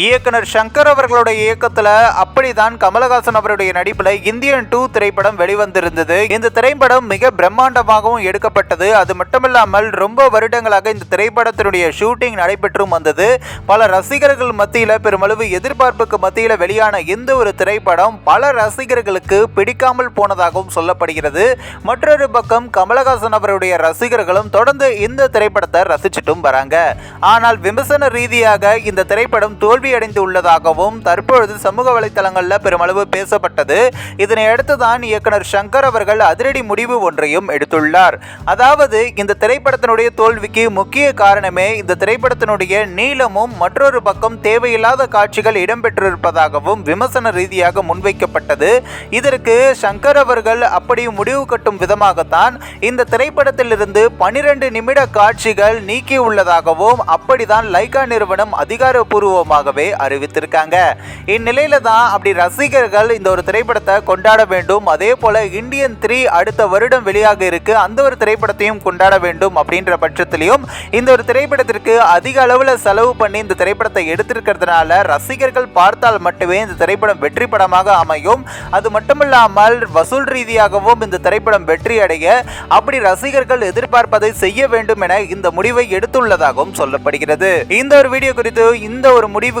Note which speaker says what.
Speaker 1: இயக்குனர் சங்கர் அவர்களுடைய இயக்கத்துல அப்படிதான் கமலஹாசன் அவருடைய நடிப்புல இந்தியன் டூ திரைப்படம் வெளிவந்திருந்தது. இந்த திரைப்படம் மிக பிரம்மாண்டமாகவும் எடுக்கப்பட்டது. அது மட்டுமில்லாமல் ரொம்ப வருடங்களாக இந்த திரைப்படத்தினுடைய ஷூட்டிங் நடைபெற்றும் வந்தது. பல ரசிகர்கள் மத்தியில பெருமளவு எதிர்பார்ப்புக்கு மத்தியில வெளியான இந்த ஒரு திரைப்படம் பல ரசிகர்களுக்கு பிடிக்காமல் போனதாகவும் சொல்லப்படுகிறது. மற்றொரு பக்கம் கமலஹாசன் அவருடைய ரசிகர்களும் தொடர்ந்து இந்த திரைப்படத்தை ரசிச்சிட்டும் வராங்க. ஆனால் விமர்சன ரீதியாக இந்த திரைப்படம் தோல்வியடைந்து உள்ளதாகவும் தற்பொழுது சமூக வலைத்தளங்களில் பெருமளவு பேசப்பட்டது. இதனையடுத்து தான் இயக்குனர் சங்கர் அவர்கள் அதிரடி முடிவு ஒன்றையும் எடுத்துள்ளார். அதாவது இந்த திரைப்படத்தினுடைய தோல்விக்கு முக்கிய காரணமே இந்த திரைப்படத்தினுடைய நீளமும் மற்றொரு பக்கம் தேவையில்லாத காட்சிகள் இடம்பெற்றிருப்பதாகவும் விமர்சன ரீதியாக முன்வைக்கப்பட்டது. இதற்கு சங்கர் அவர்கள் அப்படி முடிவு கட்டும் விதமாகத்தான் இந்த திரைப்படத்திலிருந்து பனிரெண்டு நிமிட காட்சிகள் நீக்கியுள்ளதாகவும் அப்படிதான் லைகா நிறுவனம் அதிகாரப்பூர்வமாக அதிகாரப்பூர்வமாகவே அறிவித்திருக்காங்க. இந்நிலையில தான் அப்படி ரசிகர்கள் இந்த ஒரு திரைப்படத்தை கொண்டாட வேண்டும். அதே போல இந்தியன் த்ரீ அடுத்த வருடம் வெளியாக இருக்கு. அந்த ஒரு திரைப்படத்தையும் கொண்டாட வேண்டும் அப்படின்ற பட்சத்திலையும் இந்த ஒரு திரைப்படத்திற்கு அதிக அளவில் செலவு பண்ணி இந்த திரைப்படத்தை எடுத்திருக்கிறதுனால ரசிகர்கள் பார்த்தால் மட்டுமே இந்த திரைப்படம் வெற்றி படமாக அமையும். அது மட்டுமில்லாமல் வசூல் ரீதியாகவும் இந்த திரைப்படம் வெற்றி அடைய அப்படி ரசிகர்கள் எதிர்பார்ப்பதை செய்ய வேண்டும் என இந்த முடிவை எடுத்துள்ளதாகவும் சொல்லப்படுகிறது. இந்த ஒரு வீடியோ குறித்து இந்த ஒரு முடிவு